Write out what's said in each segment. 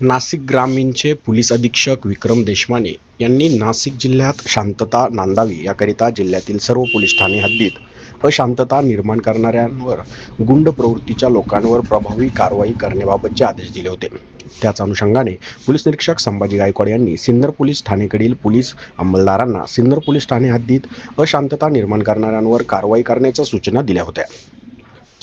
नाशिक ग्रामीणचे पोलीस अधीक्षक विक्रम देशमाने यांनी नाशिक जिल्ह्यात शांतता नांदावी याकरिता जिल्ह्यातील सर्व पोलीस ठाणे हद्दीत अशांतता निर्माण करणाऱ्यांवर गुंड प्रवृत्तीच्या लोकांवर प्रभावी कारवाई करण्याबाबतचे आदेश दिले होते. त्याच अनुषंगाने पोलीस निरीक्षक संभाजी गायकवाड यांनी सिन्नर पोलीस ठाणेकडील पोलीस अंमलदारांना सिन्नर पोलीस ठाणे हद्दीत अशांतता निर्माण करणाऱ्यांवर कारवाई करण्याच्या सूचना दिल्या होत्या.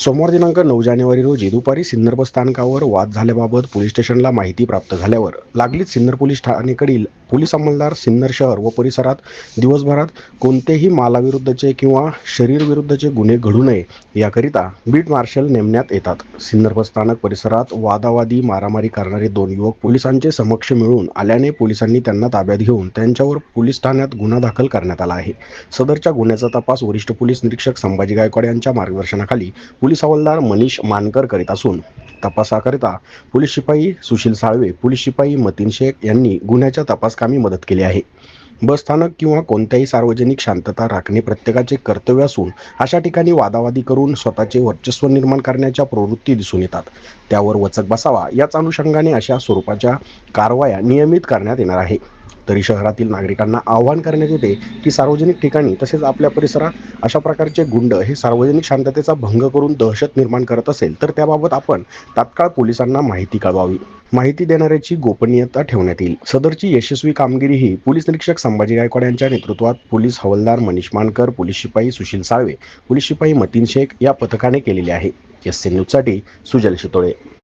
सोमवार दिनांक नऊ जानेवारी रोजी दुपारी सिन्नर बस स्थानकावर वाद झाल्याबाबत पोलीस स्टेशनला माहिती प्राप्त झाल्यावर लागलीच सिन्नर पोलीस ठाणेकडील पोलीस अंमलदार सिन्नर शहर व परिसरात दिवसभरात कोणतेही मालाविरुद्धचे किंवा शरीरविरुद्धचे गुन्हे घडू नये याकरिता बीट मार्शल नेमण्यात येतात. सिन्नर बस स्थानक परिसरात वादावादी मारामारी करणारे दोन युवक पोलिसांचे समक्ष मिळून आल्याने पोलिसांनी त्यांना ताब्यात घेऊन त्यांच्यावर पोलीस ठाण्यात गुन्हा दाखल करण्यात आला आहे. सदरच्या गुन्ह्याचा तपास वरिष्ठ पोलीस निरीक्षक संभाजी गायकवाड यांच्या मार्गदर्शनाखाली पोलीस हवालदार मनीष मानकर करीत असून तपासाकरिता पोलीस शिपाई सुशील साळवे पोलीस शिपाई मतीन शेख यांनी गुन्ह्याच्या तपासकामी मदत केली आहे. बस स्थानक किंवा कोणत्याही सार्वजनिक शांतता राखणे प्रत्येकाचे कर्तव्य असून अशा ठिकाणी वादावादी करून स्वतःचे वर्चस्व निर्माण करण्याच्या प्रवृत्ती दिसून येतात. त्यावर वचक बसावा याच अनुषंगाने अशा स्वरूपाच्या कारवाया नियमित करण्यात येणार आहे. तरी शहरातील नागरिकांना आव्हान करण्यात येते की सार्वजनिक ठिकाणी तसेच आपल्या परिसरात अशा प्रकारचे गुंड हे सार्वजनिक शांततेचा भंग करून दहशत निर्माण करत असेल तर त्याबाबत आपण तात्काळ पोलिसांना माहिती कळवावी. माहिती देणाऱ्याची गोपनीयता ठेवण्यात येईल. सदरची यशस्वी कामगिरी ही पोलीस निरीक्षक संभाजी गायकवाड यांच्या नेतृत्वात पोलीस हवालदार मनीष मानकर पोलीस शिपाई सुशील साळवे पोलीस शिपाई मतीन शेख या पथकाने केलेली आहे. एस न्यूजसाठी सुजल शितोळे.